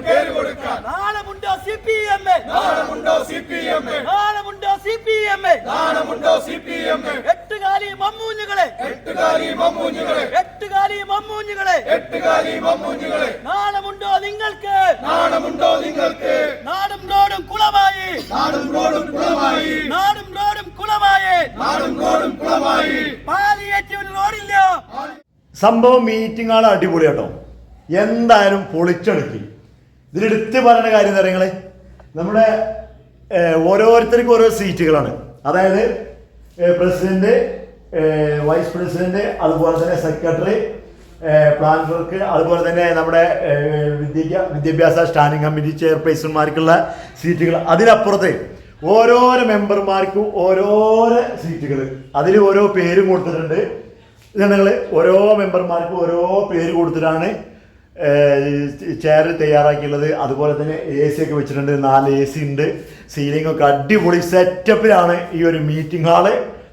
പേര് കൊടുക്കാൻ. നാളമുണ്ടോ നാളമുണ്ടോ നാളമുണ്ടോ നാളമുണ്ടോ നാളമുണ്ടോ നിങ്ങൾക്ക്. നാളമുണ്ടോ നിങ്ങൾക്ക്. സംഭവം മീറ്റിംഗ് ആണ് അടിപൊളിയാട്ടോ എന്തായാലും പൊളിച്ചെടുക്കി. ഇതിലെടുത്ത് പറയുന്ന കാര്യം എന്താ പറയുക നമ്മുടെ ഓരോരുത്തർക്കും ഓരോ സീറ്റുകളാണ്. അതായത് പ്രസിഡന്റ് വൈസ് പ്രസിഡന്റ് അതുപോലെ തന്നെ സെക്രട്ടറി പ്ലാൻ വർക്ക് അതുപോലെ തന്നെ നമ്മുടെ ഏഹ്, വിദ്യാഭ്യാസ സ്റ്റാൻഡിംഗ് കമ്മിറ്റി ചെയർപേഴ്സൺമാർക്കുള്ള സീറ്റുകൾ. അതിനപ്പുറത്ത് ഓരോരോ മെമ്പർമാർക്കും ഓരോരോ സീറ്റുകൾ അതിൽ ഓരോ പേരും കൊടുത്തിട്ടുണ്ട്. ഞങ്ങൾ ഓരോ മെമ്പർമാർക്കും ഓരോ പേര് കൊടുത്തിട്ടാണ് ചെയർ തയ്യാറാക്കിയുള്ളത്. അതുപോലെ തന്നെ എ സി ഒക്കെ വെച്ചിട്ടുണ്ട്. നാല് എ സി ഉണ്ട്. സീലിംഗ് ഒക്കെ അടിപൊളി സെറ്റപ്പിലാണ് ഈ ഒരു മീറ്റിംഗ് ഹാൾ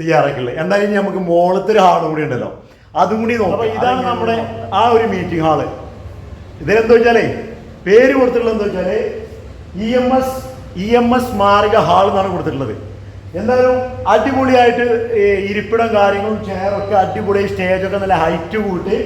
തയ്യാറാക്കിയുള്ളത്. എന്തായാലും ഇനി നമുക്ക് മോളത്തെ ഒരു ഹാൾ കൂടി ഉണ്ടല്ലോ. അതും കൂടി നോക്കാം. ഇതാണ് നമ്മുടെ ആ ഒരു മീറ്റിംഗ് ഹാൾ ഇതിലെന്താ വെച്ചാലേ പേര് കൊടുത്തിട്ടുള്ളത് എന്താ വെച്ചാൽ E M S E M S സ്മാരക ഹാൾ എന്നാണ് കൊടുത്തിട്ടുള്ളത്. എന്തായാലും അടിപൊളിയായിട്ട് ഇരിപ്പിടം കാര്യങ്ങളും ചെയറൊക്കെ അടിപൊളി സ്റ്റേജൊക്കെ നല്ല ഹൈറ്റ് കൂട്ടി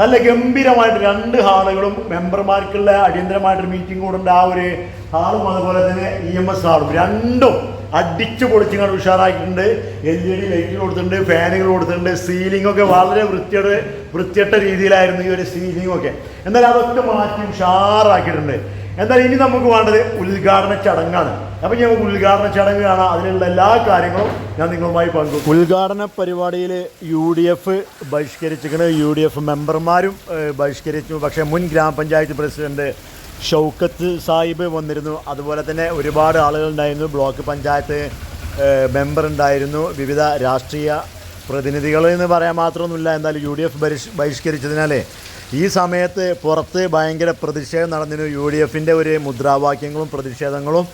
നല്ല ഗംഭീരമായിട്ട് രണ്ട് ഹാളുകളും മെമ്പർമാർക്കുള്ള അടിയന്തരമായിട്ടൊരു മീറ്റിംഗ് കൂടുണ്ട് ആ ഒരു ഹാളും അതുപോലെ തന്നെ ഇ എം എസ് ഹാളും. രണ്ടും അടിച്ചു പൊളിച്ചിങ്ങാണ്ട് ഉഷാറാക്കിയിട്ടുണ്ട്. എൽ ഇ ഡി ലൈറ്റുകൾ കൊടുത്തിട്ടുണ്ട് ഫാനുകൾ കൊടുത്തിട്ടുണ്ട്. സീലിംഗ് ഒക്കെ വളരെ വൃത്തിയുടെ വൃത്തിയട്ട രീതിയിലായിരുന്നു ഈ ഒരു സീലിംഗ് ഒക്കെ. എന്നാൽ അതൊക്കെ മാറ്റി ഉഷാറാക്കിയിട്ടുണ്ട്. എന്നാൽ ഇനി നമുക്ക് വേണ്ടത് ഉദ്ഘാടന ചടങ്ങാണ്. അപ്പം ഞാൻ ഉദ്ഘാടന ചടങ്ങ് കാണാം. അതിനുള്ള എല്ലാ കാര്യങ്ങളും ഞാൻ നിങ്ങളുമായി പങ്കു ഉദ്ഘാടന പരിപാടിയിൽ യു ഡി എഫ് ബഹിഷ്കരിച്ചിരിക്കുന്നത് യു ഡി എഫ് മെമ്പർമാരും ബഹിഷ്കരിച്ചു. പക്ഷേ മുൻ ഗ്രാമപഞ്ചായത്ത് പ്രസിഡന്റ് ഷൗക്കത്ത് സാഹിബ് വന്നിരുന്നു. അതുപോലെ തന്നെ ഒരുപാട് ആളുകൾ ഉണ്ടായിരുന്നു. ബ്ലോക്ക് പഞ്ചായത്ത് മെമ്പർ ഉണ്ടായിരുന്നു. വിവിധ രാഷ്ട്രീയ പ്രതിനിധികൾ എന്ന് പറയാൻ മാത്രമൊന്നുമില്ല. എന്തായാലും യു ഡി എഫ് ബഹിഷ് ബഹിഷ്കരിച്ചതിനാലേ ഈ സമയത്ത് പുറത്ത് ഭയങ്കര പ്രതിഷേധം നടന്നിരുന്നു യു ഡി എഫിന്റെ ഒരു മുദ്രാവാക്യങ്ങളും പ്രതിഷേധങ്ങളും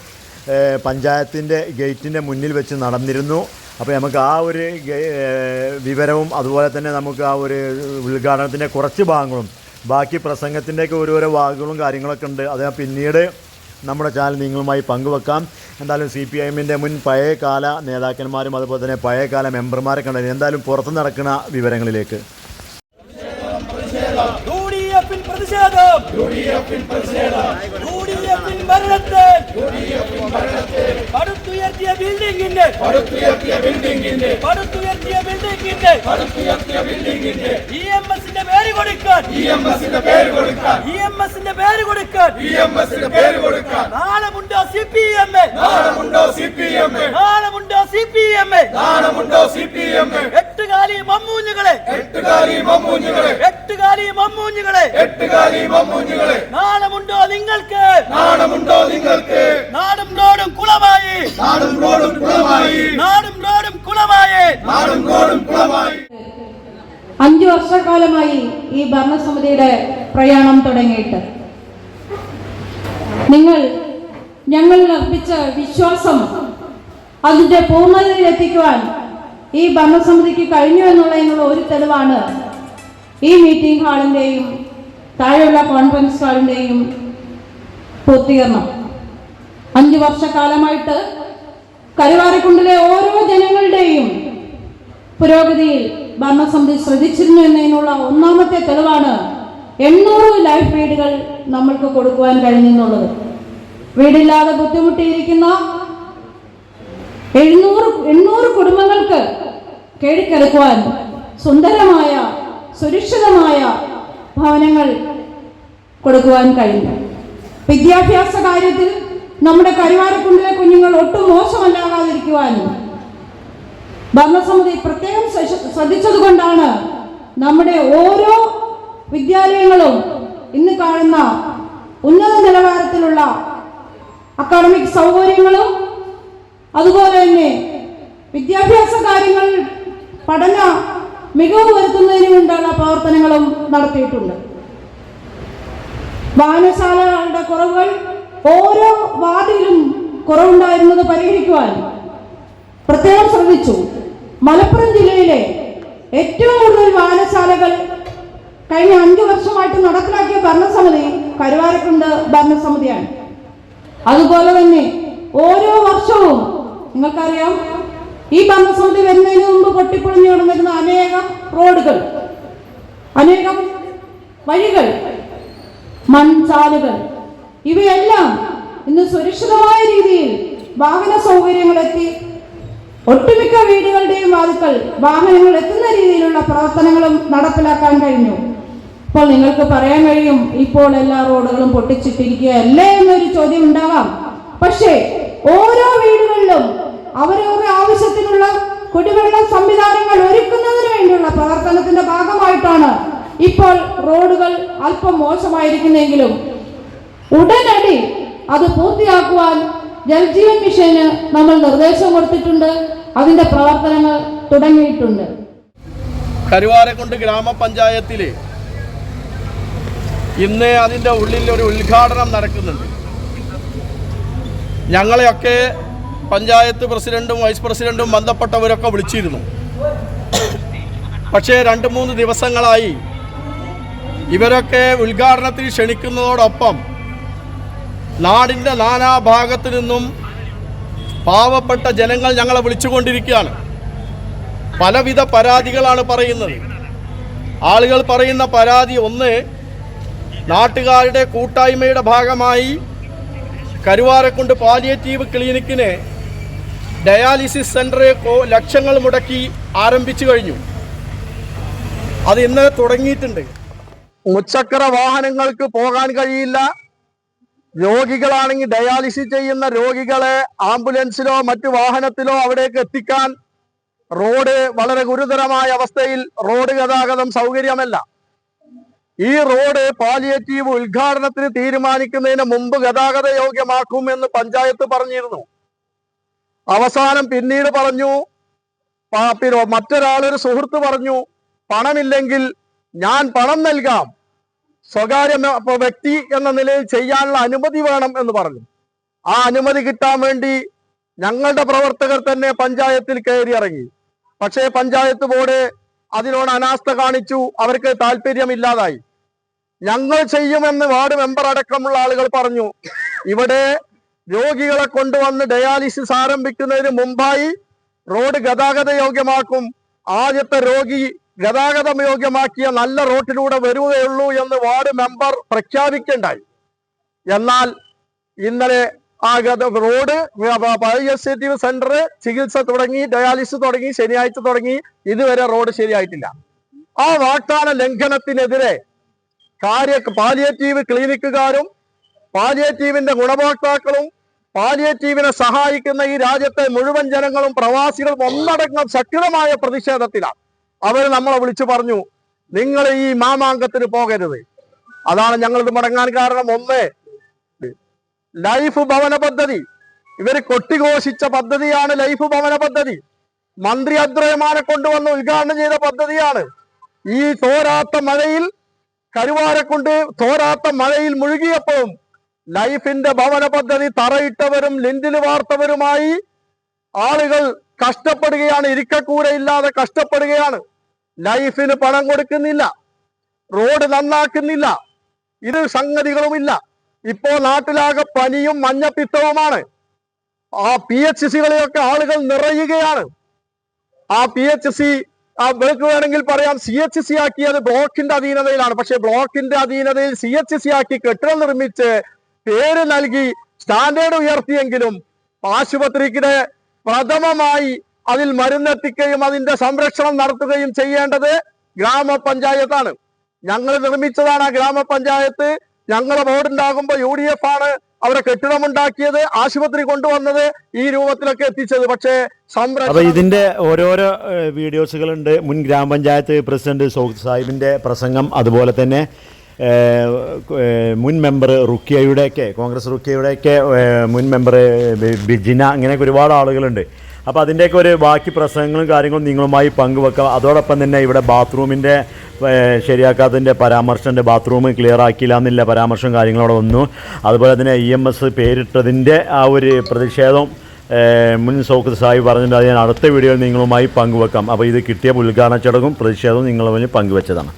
പഞ്ചായത്തിന്റെ ഗേറ്റിന്റെ മുന്നിൽ വെച്ച് നടന്നിരുന്നു. അപ്പോൾ നമുക്ക് ആ ഒരു വിവരവും അതുപോലെ തന്നെ നമുക്ക് ആ ഒരു ഉദ്ഘാടനത്തിന്റെ കുറച്ച് ഭാഗങ്ങളും ബാക്കി പ്രസംഗത്തിന്റെയൊക്കെ ഓരോരോ വാക്കുകളും കാര്യങ്ങളൊക്കെ ഉണ്ട്. അത് പിന്നീട് നമ്മുടെ ചാനൽ നിങ്ങളുമായി പങ്കുവെക്കാം. എന്തായാലും സി പി എമ്മിന്റെ മുൻ പഴയകാല നേതാക്കന്മാരും അതുപോലെ തന്നെ പഴയകാല മെമ്പർമാരൊക്കെ ഉണ്ടായിരുന്നു എന്തായാലും പുറത്ത് നടക്കുന്ന വിവരങ്ങളിലേക്ക്. യു ഡി എഫിൻ പ്രതിഷേധം. യു ഡി എഫിൽ പ്രതിഷേധം. യു ഡി എഫിൻ ഭരണത്തിൽ പടുത്തുയർത്തിയ ബിൽഡിംഗിന്റെ. പടുത്തുയർത്തിയ ബിൽഡിംഗിന്റെ. പടുത്തുയർത്തിയ ബിൽഡിംഗിന്റെ. പടുത്തുയർത്തിയ ബിൽഡിംഗിന്റെ. ഇ എം എസിന്റെ പേര് കൊടുക്കാൻ. ഇ എം എസിന്റെ പേര് കൊടുക്കാൻ. ഇ എം എസിന്റെ പേര് കൊടുക്കാൻ. ഇ എം എസിന്റെ പേര് കൊടുക്കാൻ. നാളമുണ്ടോ സി പി എം നാണമുണ്ടോ സി പി എം നാളമുണ്ടോ സി പി എം നാണമുണ്ടോ സി പി എം എട്ടുകാലി മമ്മൂഞ്ഞുകളെ. എട്ടുകാലി മമ്മൂഞ്ഞുകളെ. എട്ടുകാലി മമ്മൂഞ്ഞുകളെ. എട്ടുകാലി മമ്മൂഞ്ഞുകളെ. നാണമുണ്ടോ നിങ്ങൾക്ക്? നാണമുണ്ടോ നിങ്ങൾക്ക്? നാടും റോഡും കുളമായി. നാടും റോഡും കുളമായി. നാടും റോഡും കുളമായി. നാടും റോഡും കുളമായി. അഞ്ചു വർഷക്കാലമായി ഈ ഭരണസമിതിയുടെ പ്രയാണം തുടങ്ങിയിട്ട്. നിങ്ങൾ ഞങ്ങളിൽ അർപ്പിച്ച വിശ്വാസം അതിന്റെ പൂർണതയിലെത്തിക്കുവാൻ ഈ ഭരണസമിതിക്ക് കഴിഞ്ഞു എന്നുള്ളതിനുള്ള ഒരു തെളിവാണ് ഈ മീറ്റിംഗ് ഹാളിന്റെയും താഴെയുള്ള കോൺഫറൻസ് ഹാളിന്റെയും പൂർത്തീകരണം. അഞ്ചു വർഷക്കാലമായിട്ട് കരുവാരക്കുണ്ടിലെ ഓരോ ജനങ്ങളുടെയും പുരോഗതിയിൽ ഭരണസമിതി ശ്രദ്ധിച്ചിരുന്നു എന്നതിനുള്ള ഒന്നാമത്തെ തെളിവാണ് എണ്ണൂറ് ലൈഫ് വീടുകൾ നമ്മൾക്ക് കൊടുക്കുവാൻ കഴിഞ്ഞെന്നുള്ളത്. വീടില്ലാതെ ബുദ്ധിമുട്ടിയിരിക്കുന്ന എഴുന്നൂറ് എണ്ണൂറ് കുടുംബങ്ങൾക്ക് കേടിക്കിടക്കുവാൻ സുന്ദരമായ സുരക്ഷിതമായ ഭവനങ്ങൾ കൊടുക്കുവാൻ കഴിയും. വിദ്യാഭ്യാസ കാര്യത്തിൽ നമ്മുടെ കരുവാരക്കുണ്ടിലെ കുഞ്ഞുങ്ങൾ ഒട്ടും മോശമല്ലാതാതിരിക്കുവാനും ഭരണസമിതി പ്രത്യേകം ശ്രദ്ധ- ശ്രദ്ധിച്ചതുകൊണ്ടാണ് നമ്മുടെ ഓരോ വിദ്യാലയങ്ങളും ഇന്ന് കാണുന്ന ഉന്നത നിലവാരത്തിലുള്ള അക്കാഡമിക് സൗകര്യങ്ങളും അതുപോലെ തന്നെ വിദ്യാഭ്യാസ കാര്യങ്ങൾ പഠന മികവ് വരുത്തുന്നതിന് വേണ്ടിയുള്ള പ്രവർത്തനങ്ങളും നടത്തിയിട്ടുണ്ട്. വായനശാലകളുടെ കുറവുകൾ ഓരോ വാർഡിലും കുറവുണ്ടായിരുന്നത് പരിഹരിക്കുവാൻ പ്രത്യേകം ശ്രദ്ധിച്ചു. മലപ്പുറം ജില്ലയിലെ ഏറ്റവും കൂടുതൽ വായനശാലകൾ കഴിഞ്ഞ അഞ്ചു വർഷമായിട്ട് നടപ്പിലാക്കിയ ഭരണസമിതി കരുവാരക്കുണ്ട് ഭരണസമിതിയാണ്. അതുപോലെ തന്നെ ഓരോ വർഷവും നിങ്ങൾക്കറിയാം ഈ ഭരണസമിതി വരുന്നതിന് മുമ്പ് പൊട്ടിപ്പൊളിഞ്ഞു കിടന്നിരുന്ന അനേകം റോഡുകൾ അനേകം വഴികൾ മൺചാലുകൾ ഇവയെല്ലാം ഇന്ന് സുരക്ഷിതമായ രീതിയിൽ വാഹന സൗകര്യങ്ങളെത്തി ഒട്ടുമിക്ക വീടുകളുടെയും വാതുക്കൾ വാഹനങ്ങൾ എത്തുന്ന രീതിയിലുള്ള പ്രവർത്തനങ്ങളും നടപ്പിലാക്കാൻ കഴിഞ്ഞു. അപ്പോൾ നിങ്ങൾക്ക് പറയാൻ കഴിയും ഇപ്പോൾ എല്ലാ റോഡുകളും പൊട്ടിച്ചിട്ടിരിക്കുകയല്ലേ എന്നൊരു ചോദ്യം ഉണ്ടാകാം പക്ഷേ ഓരോ വീടുകളിലും അവരവരുടെ ആവശ്യത്തിനുള്ള കുടിവെള്ള സംവിധാനങ്ങൾ ഒരുക്കുന്നതിന് വേണ്ടിയുള്ള പ്രവർത്തനത്തിന്റെ ഭാഗമായിട്ടാണ് ഇപ്പോൾ റോഡുകൾ അല്പം മോശമായിരിക്കുന്നെങ്കിലും ഉടനടി അത് പൂർത്തിയാക്കുവാൻ ജൽജീവൻ മിഷന് നമ്മൾ നിർദ്ദേശം കൊടുത്തിട്ടുണ്ട്. അതിന്റെ പ്രവർത്തനങ്ങൾ തുടങ്ങിയിട്ടുണ്ട്. കരുവാരക്കുണ്ട് ഗ്രാമപഞ്ചായത്തിൽ ഇന്ന് അതിന്റെ ഉള്ളിൽ ഒരു ഉദ്ഘാടനം നടക്കുന്നുണ്ട്. ഞങ്ങളെയൊക്കെ പഞ്ചായത്ത് പ്രസിഡന്റും വൈസ് പ്രസിഡന്റും ബന്ധപ്പെട്ടവരൊക്കെ വിളിച്ചിരുന്നു. പക്ഷേ രണ്ട് മൂന്ന് ദിവസങ്ങളായി ഇവരൊക്കെ ഉദ്ഘാടനത്തിന് ക്ഷണിക്കുന്നതോടൊപ്പം നാടിന്റെ നാനാഭാഗത്തു നിന്നും പാവപ്പെട്ട ജനങ്ങൾ ഞങ്ങളെ വിളിച്ചുകൊണ്ടിരിക്കുകയാണ്. പലവിധ പരാതികളാണ് പറയുന്നത്. ആളുകൾ പറയുന്ന പരാതി ഒന്ന് നാട്ടുകാരുടെ കൂട്ടായ്മയുടെ ഭാഗമായി കരുവാരക്കുണ്ട് പാലിയേറ്റീവ് ക്ലിനിക്കിന് ഡയാലിസിസ് സെന്റർ ലക്ഷങ്ങൾ മുടക്കി ആരംഭിച്ചു കഴിഞ്ഞു. അത് ഇന്ന് തുടങ്ങിയിട്ടുണ്ട്. മുച്ചക്ര വാഹനങ്ങൾക്ക് പോകാൻ കഴിയില്ല. രോഗികളാണെങ്കിൽ ഡയാലിസിസ് ചെയ്യുന്ന രോഗികളെ ആംബുലൻസിലോ മറ്റു വാഹനത്തിലോ അവിടേക്ക് എത്തിക്കാൻ റോഡ് വളരെ ഗുരുതരമായ അവസ്ഥയിൽ റോഡ് ഗതാഗതം സൗകര്യമല്ല. ഈ റോഡ് പാലിയേറ്റീവ് ഉദ്ഘാടനത്തിന് തീരുമാനിക്കുന്നതിന് മുമ്പ് ഗതാഗത യോഗ്യമാക്കുമെന്ന് പഞ്ചായത്ത് പറഞ്ഞിരുന്നു. അവസാനം പിന്നീട് പറഞ്ഞു പാപ്പിനോ മറ്റൊരാളൊരു സുഹൃത്ത് പറഞ്ഞു പണമില്ലെങ്കിൽ ഞാൻ പണം നൽകാം. സ്വകാര്യ വ്യക്തി എന്ന നിലയിൽ ചെയ്യാനുള്ള അനുമതി വേണം എന്ന് പറഞ്ഞു. ആ അനുമതി കിട്ടാൻ വേണ്ടി ഞങ്ങളുടെ പ്രവർത്തകർ തന്നെ പഞ്ചായത്തിൽ കയറി ഇറങ്ങി. പക്ഷേ പഞ്ചായത്ത് ബോർഡ് അതിനോട് അനാസ്ഥ കാണിച്ചു അവർക്ക് താല്പര്യമില്ലാതായി ഞങ്ങൾ ചെയ്യുമെന്ന് വാർഡ് മെമ്പർ അടക്കമുള്ള ആളുകൾ പറഞ്ഞു. ഇവിടെ രോഗികളെ കൊണ്ടുവന്ന് ഡയാലിസിസ് ആരംഭിക്കുന്നതിന് മുമ്പായി റോഡ് ഗതാഗത യോഗ്യമാക്കും. ആദ്യത്തെ രോഗി ഗതാഗതം യോഗ്യമാക്കിയ നല്ല റോട്ടിലൂടെ വരുകയുള്ളൂ എന്ന് വാർഡ് മെമ്പർ പ്രഖ്യാപിക്കേണ്ടായി. എന്നാൽ ഇന്നലെ ആ റോഡ് പാലിയേറ്റീവ് സെന്റർ ചികിത്സ തുടങ്ങി ഡയാലിസിസ് തുടങ്ങി ശനിയാഴ്ച തുടങ്ങി. ഇതുവരെ റോഡ് ശരിയായിട്ടില്ല. ആ വാഗ്ദാന ലംഘനത്തിനെതിരെ കാര്യ പാലിയേറ്റീവ് ക്ലിനിക്കുകാരും പാലിയേറ്റീവിന്റെ ഗുണഭോക്താക്കളും പാലിയേറ്റീവിനെ സഹായിക്കുന്ന ഈ രാജ്യത്തെ മുഴുവൻ ജനങ്ങളും പ്രവാസികളും ഒന്നടങ്കം ശക്തമായ പ്രതിഷേധത്തിലാണ്. അവർ നമ്മളെ വിളിച്ചു പറഞ്ഞു നിങ്ങൾ ഈ മാമാങ്കത്തിന് പോകരുത്. അതാണ് ഞങ്ങൾ മടങ്ങാൻ കാരണം ഒന്ന്. ലൈഫ് ഭവന പദ്ധതി. ഇവർ കൊട്ടിഘോഷിച്ച പദ്ധതിയാണ് ലൈഫ് ഭവന പദ്ധതി. മന്ത്രി അദ്രയമാനെ കൊണ്ടുവന്ന് ഉദ്ഘാടനം ചെയ്ത പദ്ധതിയാണ്. ഈ തോരാത്ത മഴയിൽ കരുവാരക്കൊണ്ട് തോരാത്ത മഴയിൽ മുഴുകിയപ്പോഴും ലൈഫിന്റെ ഭവന പദ്ധതി തറയിട്ടവരും ലിൻഡിൽ വാർത്തവരുമായി ആളുകൾ കഷ്ടപ്പെടുകയാണ് ഇരിക്കക്കൂരയില്ലാതെ കഷ്ടപ്പെടുകയാണ്. ലൈഫിന് പണം കൊടുക്കുന്നില്ല റോഡ് നന്നാക്കുന്നില്ല ഇത് സംഗതികളുമില്ല. ഇപ്പോ നാട്ടിലാകെ പനിയും മഞ്ഞപ്പിത്തവുമാണ്. ആ പി എച്ച് സികളിലൊക്കെ ആളുകൾ നിറയുകയാണ്. ആ പി എച്ച് സി ആ നിങ്ങൾക്ക് വേണമെങ്കിൽ പറയാം സി എച്ച് സി ആക്കിയത് ബ്ലോക്കിന്റെ അധീനതയിലാണ്. പക്ഷെ ബ്ലോക്കിന്റെ അധീനതയിൽ സി എച്ച് സി ആക്കി കെട്ടിടം നിർമ്മിച്ച് പേര് നൽകി സ്റ്റാൻഡേർഡ് ഉയർത്തിയെങ്കിലും ആശുപത്രിക്ക് പ്രഥമമായി അതിൽ മരുന്നെത്തിക്കുകയും അതിന്റെ സംരക്ഷണം നടത്തുകയും ചെയ്യേണ്ടത് ഗ്രാമപഞ്ചായത്താണ്. ഞങ്ങൾ നിർമ്മിച്ചതാണ് ആ ഗ്രാമപഞ്ചായത്ത്. ഞങ്ങളെ ബോർഡുണ്ടാകുമ്പോൾ യു ഡി എഫ് ആണ് അവരെ കെട്ടിടമുണ്ടാക്കിയത് ആശുപത്രി കൊണ്ടുവന്നത് ഈ രൂപത്തിലൊക്കെ എത്തിച്ചത്. പക്ഷേ അപ്പൊ ഇതിന്റെ ഓരോരോ വീഡിയോസുകളുണ്ട്. മുൻ ഗ്രാമപഞ്ചായത്ത് പ്രസിഡന്റ് സൗദ് സാഹിബിന്റെ പ്രസംഗം അതുപോലെ തന്നെ മുൻ മെമ്പർ റുക്കിയയുടെയൊക്കെ കോൺഗ്രസ് റുക്കിയയുടെയൊക്കെ മുൻ മെമ്പർ ബിജിന അങ്ങനെയൊക്കെ ഒരുപാട് ആളുകളുണ്ട്. അപ്പോൾ അതിന്റെയൊക്കെ ഒരു ബാക്കി പ്രസംഗങ്ങളും കാര്യങ്ങളും നിങ്ങളുമായി പങ്കുവെക്കാം. അതോടൊപ്പം തന്നെ ഇവിടെ ബാത്റൂമിന്റെ ശരിയാക്കാത്തതിന്റെ പരാമർശത്തിന്റെ ബാത്റൂം ക്ലിയർ ആക്കിയില്ല എന്നില്ല പരാമർശം കാര്യങ്ങളോടെ വന്നു. അതുപോലെ തന്നെ ഇ എം എസ് പേരിട്ടതിന്റെ ആ ഒരു പ്രതിഷേധം മുൻ സൗഖ്യ സാഹിബ് പറഞ്ഞിട്ടുണ്ട്. അത് ഞാൻ അടുത്ത വീഡിയോയിൽ നിങ്ങളുമായി പങ്കുവെക്കാം. അപ്പോൾ ഇത് കിട്ടിയ ഉദ്ഘാടന ചടങ്ങും പ്രതിഷേധവും നിങ്ങളുമായി പങ്കുവെച്ചതാണ്.